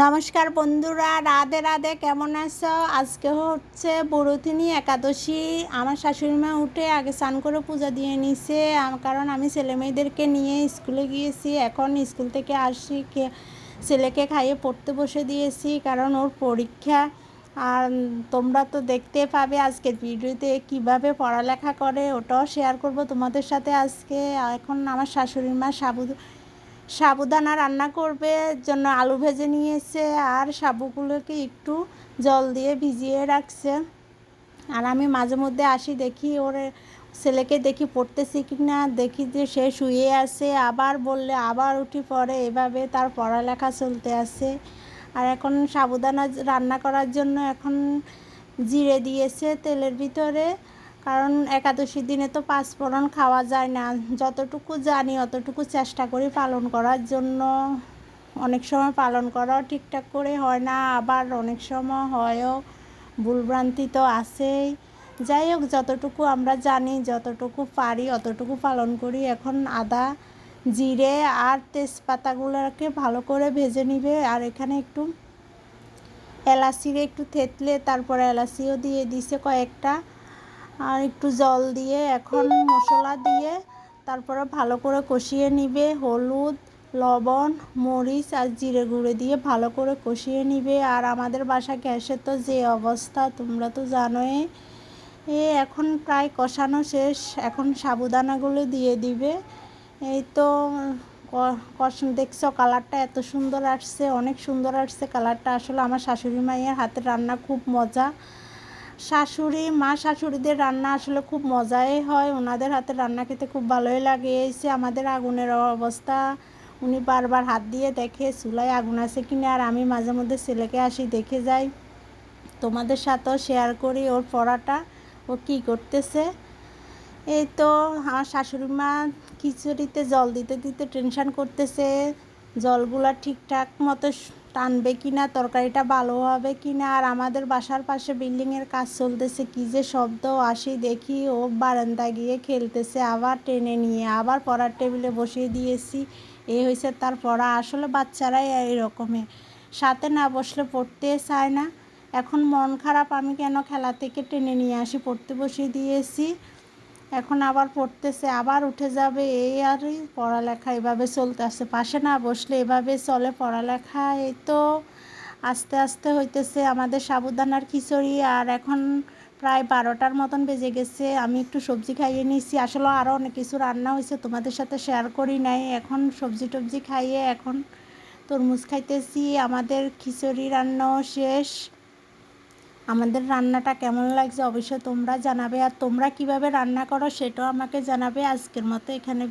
নমস্কার বন্ধুরা, রাধে রাধে, কেমন আছো? আজকে হচ্ছে বড়থিনী একাদশী। আমার শাশুড়ি মা উঠে আগে স্নান করে পূজা দিয়ে নিছে। কারণ আমি ছেলে মেয়েদেরকে নিয়ে স্কুলে গিয়েছি। এখন স্কুল থেকে আসি ছেলেকে খাইয়ে পড়তে বসে দিয়েছি, কারণ ওর পরীক্ষা। আর তোমরা তো দেখতে পাবে আজকের ভিডিওতে কীভাবে পড়ালেখা করে, ওটাও শেয়ার করব তোমাদের সাথে আজকে। এখন আমার শাশুড়ি মা সাবু সাবুদানা রান্না করবে, জন্য আলু ভেজে নিয়েছে, আর সাবুগুলোকে একটু জল দিয়ে ভিজিয়ে রাখছে। আর আমি মাঝে মধ্যে আসি, দেখি ওর ছেলেকে দেখি পড়তেছি কি না দেখি যে সে শুয়ে আছে, আবার বললে আবার উঠি পড়ে, এভাবে তার পড়ালেখা চলতে আছে। আর এখন সাবুদানা রান্না করার জন্য এখন জিরে দিয়েছে তেলের ভিতরে কারণ একাদশীর দিনে তো পাঁচফোড়ন খাওয়া যায় না। যতটুকু জানি অতটুকু চেষ্টা করি পালন করার জন্য। অনেক সময় পালন করাও ঠিকঠাক করে হয় না, আবার অনেক সময় হয়ও। ভুলভ্রান্তি তো আছেই। যাই হোক, যতটুকু আমরা জানি, যতটুকু পারি, অতটুকু পালন করি। এখন আদা, জিরে আর তেজপাতাগুলোকে ভালো করে ভেজে নিবে। আর এখানে একটু এলাচিরে একটু থেতলে, তারপরে এলাচিও দিয়ে দিছে কয়েকটা। আর একটু জল দিয়ে, এখন মশলা দিয়ে তারপরে ভালো করে কষিয়ে নিবে। হলুদ, লবণ, মরিচ আর জিরে গুঁড়ো দিয়ে ভালো করে কষিয়ে নিবে। আর আমাদের বাসা গ্যাসের তো যে অবস্থা, তোমরা তো জানোই। এ এখন প্রায় কষানো শেষ। এখন সাবুদানাগুলো দিয়ে দিবে। এই তো দেখছ কালারটা এত সুন্দর আসছে, অনেক সুন্দর আসছে কালারটা। আসলে আমার শাশুড়ি মায়ের হাতের রান্না খুব মজা। শাশুড়ি, মা শাশুড়িদের রান্না আসলে খুব মজাই হয়। ওনাদের হাতে রান্না খেতে খুব ভালোই লাগে। এসে আমাদের আগুনের অবস্থা, উনি বারবার হাত দিয়ে দেখে, চুলায় আগুন আছে কিনা, আর আমি মাঝে মধ্যে ছেলেকে আসি দেখে যাই। তোমাদের সাথেও শেয়ার করি ওর পড়াটা, ও কী করতেছে। এই তো, আমার শাশুড়ি মা খিচুড়িতে জল দিতে দিতে টেনশান করতেছে। জলগুলা ঠিকঠাক মতো টানবে কি না তরকারিটা ভালো হবে কি না আর আমাদের বাসার পাশে বিল্ডিংয়ের কাজ চলতেছে কী যে শব্দ, আসি দেখি ও বারান্দা গিয়ে খেলতেছে, আবার টেনে নিয়ে, আবার পড়ার টেবিলে বসিয়ে দিয়েছি, এ হয়েছে তার পড়া। আসলে বাচ্চারাই এরকমের সাথে না বসলে পড়তে চায় না। এখন মন খারাপ, আমি কেন খেলা থেকে টেনে নিয়ে আসি? পড়তে বসিয়ে দিয়েছি। এখন আবার পড়তেছে, আবার উঠে যাবে। এই আরই পড়ালেখা এভাবে চলতে আসছে পাশে না বসলে এভাবে চলে পড়ালেখা। এই তো আস্তে আস্তে হইতেছে আমাদের সাবুদানার খিচুড়ি আর এখন প্রায় বারোটার মতন বেজে গেছে। আমি একটু সবজি খাইয়ে নিয়েছি। আসলে আরও অনেক কিছু রান্না হয়েছে, তোমাদের সাথে শেয়ার করি নাই। এখন সবজি টবজি খাইয়ে এখন তরমুজ খাইতেছি। আমাদের খিচুড়ি রান্নাও শেষ। আমাদের রান্নাটা কেমন লাগছে অবশ্যই তোমরা জানাবে, আর তোমরা কীভাবে রান্না করো সেটাও আমাকে জানাবে। আজকের মতো এখানে